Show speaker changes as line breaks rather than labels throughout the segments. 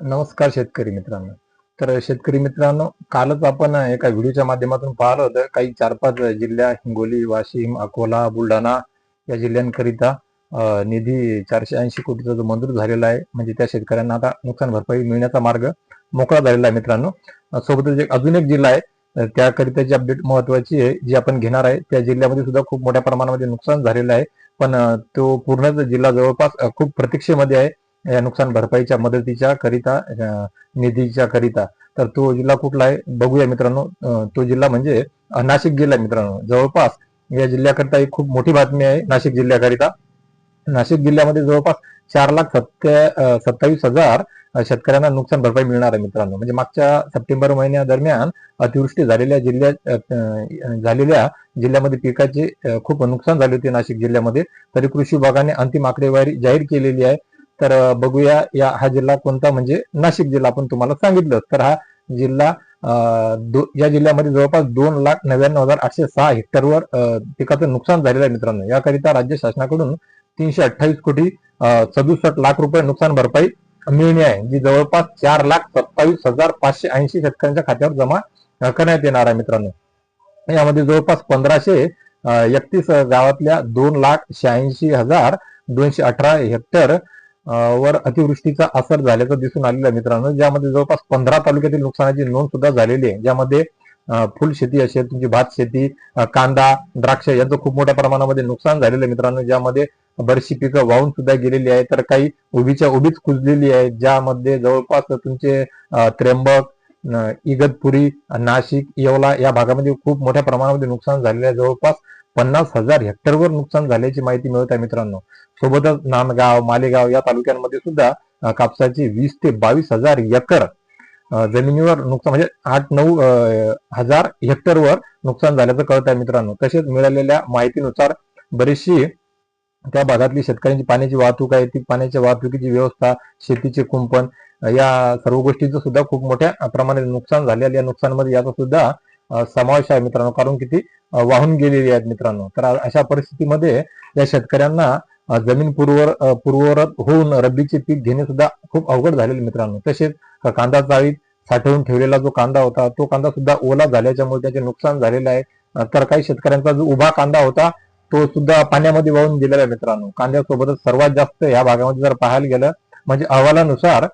नमस्कार शेतकरी मित्रांनो. तर शेतकरी मित्रांनो कालच आपण एका व्हिडिओच्या माध्यमातून पाहिलं होतं काही चार पाच जिल्ह्या हिंगोली वाशिम अकोला बुलढाणा या जिल्ह्यांकरिता निधी चारशे ऐंशी कोटीचा जो मंजूर झालेला आहे म्हणजे त्या शेतकऱ्यांना आता नुकसान भरपाई मिळण्याचा मार्ग मोकळा झालेला आहे मित्रांनो. सोबतच एक अजून एक जिल्हा आहे त्याकरिता त्याकरिताची अपडेट महत्वाची आहे जी आपण घेणार आहे त्या जिल्ह्यामध्ये सुद्धा खूप मोठ्या प्रमाणामध्ये नुकसान झालेलं आहे. पण तो पूर्णच जिल्हा जवळपास खूप प्रतीक्षेमध्ये आहे. या नुकसान भरपाईच्या मदतीच्या करिता निधीच्या करिता. तर तो जिल्हा कुठला आहे? बघूया मित्रांनो. तो जिल्हा म्हणजे नाशिक जिल्हा मित्रांनो. जवळपास या जिल्ह्याकरिता एक खूप मोठी बातमी आहे नाशिक जिल्ह्याकरिता. नाशिक जिल्ह्यामध्ये जवळपास चार लाख सत्या सत्तावीस हजार शेतकऱ्यांना नुकसान भरपाई मिळणार आहे मित्रांनो. म्हणजे मागच्या सप्टेंबर महिन्यादरम्यान अतिवृष्टी झालेल्या जिल्ह्यात झालेल्या जिल्ह्यामध्ये पिकाचे खूप नुकसान झाले होते नाशिक जिल्ह्यामध्ये. तरी कृषी विभागाने अंतिम आकडेवारी जाहीर केलेली आहे. तर बघूया या हा जिल्हा कोणता म्हणजे नाशिक जिल्हा आपण तुम्हाला सांगितलं. तर हा जिल्हा या जिल्ह्यामध्ये जवळपास दोन लाख नव्याण्णव हजार आठशे सहा हेक्टरवर पिकाचं नुकसान झालेलं आहे मित्रांनो. याकरिता राज्य शासनाकडून तीनशे अठ्ठावीस कोटी सदुसष्ट लाख रुपये नुकसान भरपाई मिळणे आहे जी जवळपास चार लाख सत्तावीस हजार पाचशे ऐंशी शेतकऱ्यांच्या खात्यावर जमा करण्यात येणार आहे मित्रांनो. यामध्ये जवळपास पंधराशे एकतीस गावातल्या दोन लाख शहाऐंशी हजार दोनशे अठरा हेक्टर वर अतिवृष्टीचा असर झाल्याचं दिसून आलेलं आहे मित्रांनो. ज्यामध्ये जवळपास पंधरा तालुक्यातील नुकसानाची नोंद सुद्धा झालेली आहे. ज्यामध्ये फुल शेती असेल तुमची भात शेती कांदा द्राक्ष यांचं खूप मोठ्या प्रमाणामध्ये नुकसान झालेलं आहे मित्रांनो. ज्यामध्ये बरीचशी पिकं वाहून सुद्धा गेलेली आहे तर काही उभीच्या उभीच कुजलेली आहे ज्यामध्ये जवळपास तुमचे त्र्यंबक इगतपुरी नाशिक येवला या भागामध्ये खूप मोठ्या प्रमाणामध्ये नुकसान झालेलं आहे. जवळपास पन्नास हजार हेक्टरवर नुकसान झाल्याची माहिती मिळत आहे मित्रांनो. सोबतच नांदगाव मालेगाव या तालुक्यांमध्ये सुद्धा कापसाची वीस ते बावीस हजार एकर जमिनीवर नुकसान म्हणजे आठ नऊ हजार हेक्टरवर नुकसान झाल्याचं कळत आहे मित्रांनो. तसेच मिळालेल्या माहितीनुसार बरीचशी त्या भागातली शेतकऱ्यांची पाण्याची वाहतूक आहे. ती पाण्याच्या वाहतुकीची व्यवस्था शेतीचे कुंपण या सर्व गोष्टींचं सुद्धा खूप मोठ्या प्रमाणात नुकसान झालेलं या नुकसानमध्ये याचा सुद्धा समावेश आहे मित्रांनो. कारण की ती वाहून गेलेली आहेत मित्रांनो. तर अशा परिस्थितीमध्ये या शेतकऱ्यांना जमीन पूर्वर अं, होऊन रब्बीचे पीक घेणे सुद्धा खूप अवघड झालेले मित्रांनो. तसेच कांदा चाळीत साठवून ठेवलेला जो कांदा होता तो कांदा सुद्धा ओला झाल्याच्यामुळे त्याचे नुकसान झालेलं आहे. तर काही शेतकऱ्यांचा जो उभा कांदा होता तो सुद्धा पाण्यामध्ये वाहून गेलेला आहे मित्रांनो. कांद्यासोबतच सर्वात जास्त या भागामध्ये जर पाहायला गेलं म्हणजे अहवालानुसार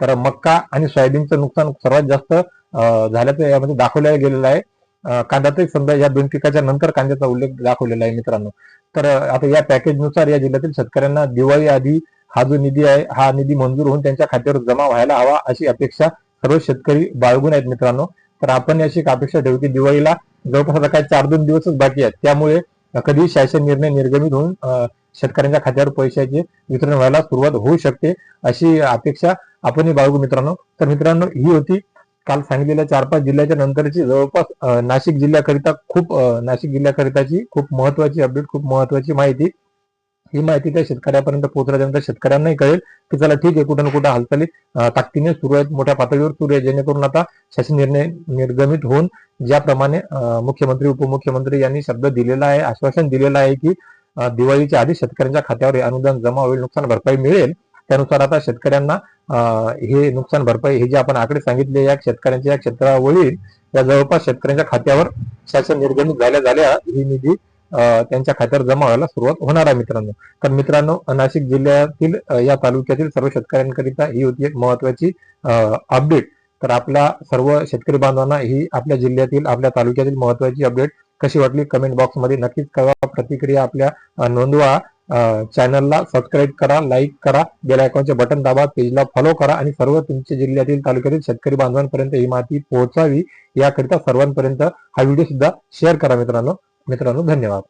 तर मक्का आणि सोयाबीनचं नुकसान सर्वात जास्त झाल्याचं यामध्ये दाखवल्या गेलेलं आहे. कांदा कांद्यातही समजा या दोन पिकाच्या नंतर कांद्याचा उल्लेख दाखवलेला आहे मित्रांनो. तर आता या पॅकेजनुसार या जिल्ह्यातील शेतकऱ्यांना दिवाळी आधी हा जो निधी आहे हा निधी मंजूर होऊन त्यांच्या खात्यावर जमा व्हायला हवा अशी अपेक्षा सर्व शेतकरी बाळगून आहेत मित्रांनो. तर आपण अशी एक अपेक्षा ठेवू की दिवाळीला जवळपास आता काय चार दोन दिवसच बाकी आहेत. त्यामुळे कधी शासन निर्णय निर्गमित होऊन शेतकऱ्यांच्या खात्यावर पैशाचे वितरण व्हायला सुरुवात होऊ शकते अशी अपेक्षा आपणही बाळगू मित्रांनो. तर मित्रांनो ही होती काल सांगितलेल्या चार पाच जिल्ह्याच्या नंतरची जवळपास नाशिक जिल्ह्याकरिता खूप नाशिक जिल्ह्याकरिताची खूप महत्वाची अपडेट खूप महत्वाची माहिती. ही माहिती त्या शेतकऱ्यापर्यंत पोहोचल्यानंतर शेतकऱ्यांनाही कळेल की चला ठीक आहे कुठं ना कुठं हालचाली ताकदीने सुरू आहेत मोठ्या पातळीवर सुरू आहे जेणेकरून आता शासन निर्णय निर्गमित होऊन ज्याप्रमाणे मुख्यमंत्री उपमुख्यमंत्री यांनी शब्द दिलेला आहे आश्वासन दिलेलं आहे की दिवाळीच्या आधी शेतकऱ्यांच्या खात्यावर हे अनुदान जमा होईल नुकसान भरपाई मिळेल. त्यानुसार आता शेतकऱ्यांना हे नुकसान भरपाई हे जे आपण आकडे सांगितले या शेतकऱ्यांच्या या क्षेत्रावरील या जवळपास शेतकऱ्यांच्या खात्यावर शासन निर्गमित झाल्या झाल्या ही निधी त्यांच्या खात्यावर जमा व्हायला सुरुवात होणार आहे मित्रांनो. तर मित्रांनो नाशिक जिल्ह्यातील या तालुक्यातील सर्व शेतकऱ्यांकरिता ही होती एक महत्वाची अपडेट. तर आपल्या सर्व शेतकरी बांधवांना ही आपल्या जिल्ह्यातील आपल्या तालुक्यातील महत्वाची अपडेट कशी वाटली? कमेंट बॉक्समध्ये नक्कीच कळवा. प्रतिक्रिया आपल्या नोंदवा. चॅनलला सबस्क्राईब करा लाईक करा बेल आयकॉनचे बटन दाबा पेजला फॉलो करा आणि सर्व तुमच्या जिल्ह्यातील तालुक्यातील शेतकरी बांधवांपर्यंत ही माहिती पोहोचावी याकरिता सर्वांपर्यंत हा व्हिडिओ सुद्धा शेअर करा मित्रांनो. मित्रांनो धन्यवाद.